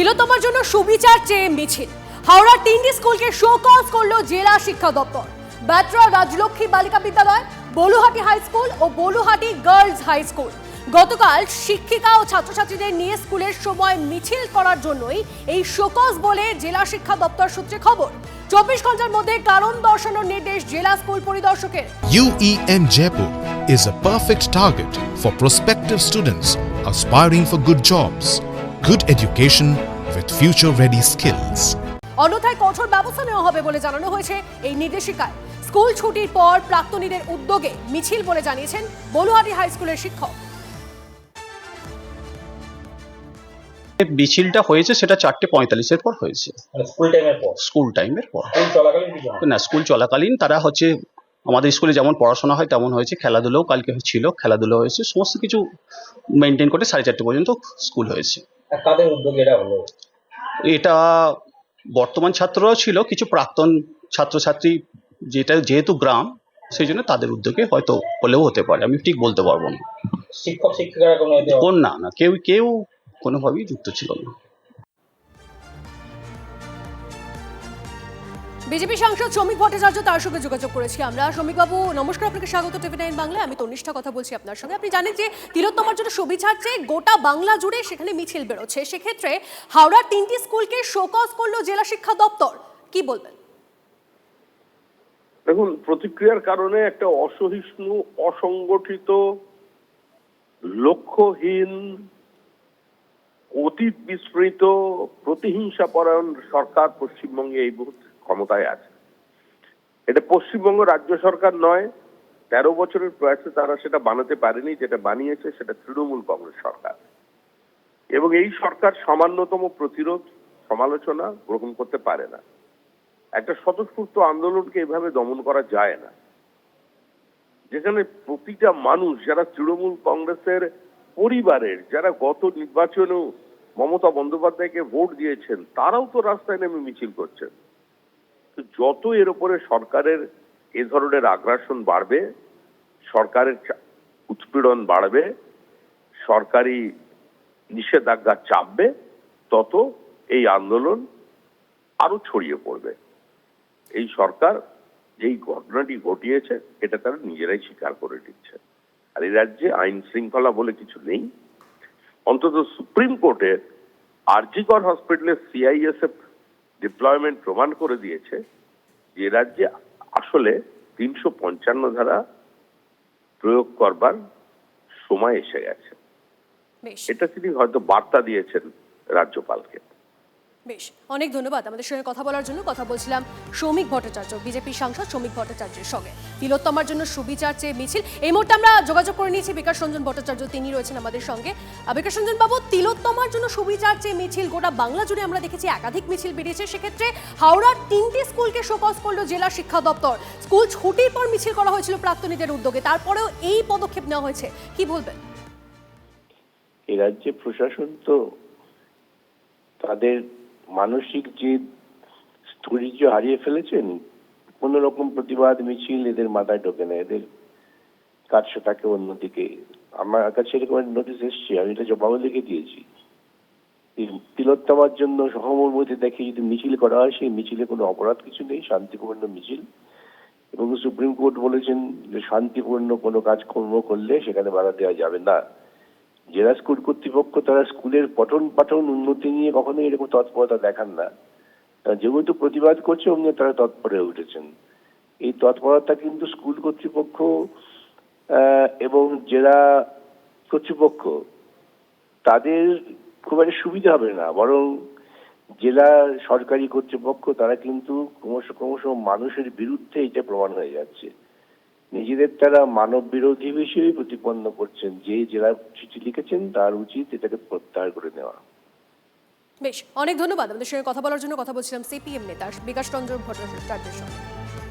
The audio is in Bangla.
তিলোত্তমার জন্য সুবিচার চেয়ে মিছিল। হাওড়ার তিনটি স্কুলকে শোকজ করল জেলা শিক্ষা দপ্তর। বাত্রা রাজলক্ষ্মী বালিকা বিদ্যালয় বলুহাটি হাই স্কুল ও বলুহাটি গার্লস হাই স্কুল। গতকাল শিক্ষিকা ও ছাত্রছাত্রীদের নিয়ে স্কুলের সময় মিছিল করার জন্যই এই শোকজ বলে জেলা শিক্ষা দপ্তর সূত্রে খবর। চব্বিশ ঘণ্টার মধ্যে কারণ দর্শানোর নির্দেশ জেলা স্কুল পরিদর্শকের। UEM Jaipur is a perfect target for prospective students aspiring for good jobs, good education with future ready skills. অন্যথায় কঠোর ব্যবস্থা নেওয়া হবে বলে জানানো হয়েছে এই নির্দেশিকায়। স্কুল ছুটির পর প্রাক্তনীদের উদ্যোগে মিছিল বলে জানিয়েছেন বলুহাটি হাই স্কুলের শিক্ষক। মিছিলটা হয়েছে সেটা চারটে পঁয়তাল্লিশের পর হয়েছে। মানে স্কুল টাইমের পর? স্কুল টাইমের পর। চলাকালীন না না স্কুল চলাকালীন তারা হচ্ছে আমাদের স্কুলে যেমন পড়াশোনা হয় তেমন হয়েছে খেলাধুলোও কালকে ছিল খেলাধুলো হয়েছে সমস্ত কিছু মেনটেন করে সাড়ে চারটে পর্যন্ত স্কুল হয়েছে। এটা বর্তমান ছাত্ররাও ছিল কিছু প্রাক্তন ছাত্রছাত্রী যেটা যেহেতু গ্রাম সেই জন্য তাদের উদ্যোগে হয়তো হলেও হতে পারে আমি ঠিক বলতে পারব না। শিক্ষক শিক্ষিকারা কোনো না না কেউ কেউ কোনোভাবেই যুক্ত ছিল না। বিজেপি সাংসদ শ্রমিক ভট্টাচার্য তার সঙ্গে যোগাযোগ করেছি আমরা। শ্রমিকবাবু, নমস্কার, আপনাকে স্বাগত টিভি নাইন বাংলায় আমি তনিষ্ঠা কথা বলছি আপনার সঙ্গে। আপনি জানেন যে তিলোত্তমার জন্য সুবিচার চেয়ে গোটা বাংলা জুড়ে সেখানে মিছিল বেরোচ্ছে। সেক্ষেত্রে হাওড়ার তিনটি স্কুলকে শোকজ করল জেলা শিক্ষা দপ্তর। কি বলবেন? দেখুন, প্রতিক্রিয়ার কারণে একটা অসহিষ্ণু, অসংগঠিত, লক্ষ্যহীন, অতীত বিস্মৃত প্রতিহিংসা পরায়ণ সরকার পশ্চিমবঙ্গে এই মুহূর্তে ক্ষমতায় আছে। এটা পশ্চিমবঙ্গ রাজ্য সরকার নয়, তেরো বছরের প্রয়াসে তারা সেটা বানাতে পারেনি, যেটা বানিয়েছে সেটা তৃণমূল কংগ্রেস সরকার। এবং এই সরকার সামান্যতম প্রতিরোধ, সমালোচনা গ্রহণ করতে পারে না। একটা স্বতঃস্ফূর্ত আন্দোলনকে এভাবে দমন করা যায় না। যেখানে প্রতিটা মানুষ, যারা তৃণমূল কংগ্রেসের পরিবারের, যারা গত নির্বাচনেও মমতা বন্দ্যোপাধ্যায়কে ভোট দিয়েছেন, তারাও তো রাস্তায় নেমে মিছিল করছেন। যত এর উপরে সরকারের এ ধরনের আগ্রাসন বাড়বে, সরকারের উৎপীড়ন বাড়বে, সরকারি নিষেধাজ্ঞা চাপবে, তত এই আন্দোলন আরও ছড়িয়ে পড়বে। এই সরকার যেই ঘটনাটি ঘটিয়েছে, এটা তারা নিজেরাই স্বীকার করে নিচ্ছে। আর এই রাজ্যে আইন শৃঙ্খলা বলে কিছু নেই। অন্তত সুপ্রিম কোর্টের আরজিকর হসপিটালের সিআইএসএফ ডিপ্লয়মেন্ট প্রমাণ করে দিয়েছে যে রাজ্যে আসলে তিনশো পঞ্চান্ন ধারা প্রয়োগ করবার সময় এসে গেছে। এটা তিনি হয়তো বার্তা দিয়েছেন রাজ্যপালকে। বেশ, অনেক ধন্যবাদ আমাদের সঙ্গে কথা বলার জন্য। কথা বলছিলাম শ্রমিক ভট্টাচার্য, বিজেপি সাংসদ শ্রমিক ভট্টাচার্যের সঙ্গে। তিলোত্তমার জন্য সুবিচার চেয়ে মিছিল। এই মুহূর্তে আমরা যোগাযোগ করে নিয়েছি বিকাশ রঞ্জন ভট্টাচার্য, তিনি রয়েছেন আমাদের সঙ্গে। বিকাশ রঞ্জন বাবু, তিলোত্তমার জন্য সুবিচার চেয়ে মিছিল, গোটা বাংলা জুড়ে আমরা দেখেছি একাধিক মিছিল বেরিয়েছে। সেক্ষেত্রে হাওড়ার তিনটি স্কুলকে শোকজ করল জেলা শিক্ষা দপ্তর। স্কুল ছুটির পর মিছিল করা হয়েছিল প্রাক্তনীদের উদ্যোগে। তারপরেও এই পদক্ষেপ নেওয়া হয়েছে। কি বলবেন? এই রাজ্যে প্রশাসন তো তাদের মানসিক যে স্থৈর্য হারিয়ে ফেলেছেন, কোন রকম প্রতিবাদ মিছিল এদের মাথায় ঢোকে না, এদের থাকে অন্যদিকে। আমার কাছে এরকম নোটিশ এসছে, আমি এটা জবাবও লিখে দিয়েছি। তিলোত্তমার জন্য সহমর্মতি দেখে যদি মিছিল করা হয়, সেই মিছিলে কোনো অপরাধ কিছু নেই, শান্তিপূর্ণ মিছিল। এবং সুপ্রিম কোর্ট বলেছেন যে শান্তিপূর্ণ কোনো কাজকর্ম করলে সেখানে বাধা দেওয়া যাবে না। জেলা স্কুল কর্তৃপক্ষ তারা স্কুলের পঠন পাঠন উন্নতি নিয়ে কখনোই এরকম তৎপরতা দেখান না। যেহেতু প্রতিবাদ করছে, অমনি তারা তৎপর হয়ে উঠেছেন। এই তৎপরতা কিন্তু স্কুল কর্তৃপক্ষ এবং জেলা কর্তৃপক্ষ, তাদের খুব একটা সুবিধা হবে না। বরং জেলা সরকারি কর্তৃপক্ষ, তারা কিন্তু ক্রমশ ক্রমশ মানুষের বিরুদ্ধে এটা প্রমাণ হয়ে যাচ্ছে। নিজেদের তারা মানব বিরোধী বিষয়ে প্রতিপন্ন করছেন। যে জেলা চিঠি লিখেছেন, তার উচিত এটাকে প্রত্যাহার করে নেওয়া। বেশ, অনেক ধন্যবাদ। আমাদের সঙ্গে কথা বলার জন্য কথা বলছিলাম সিপিএম নেতা বিকাশ রঞ্জন ভট্টাচার্যের সঙ্গে।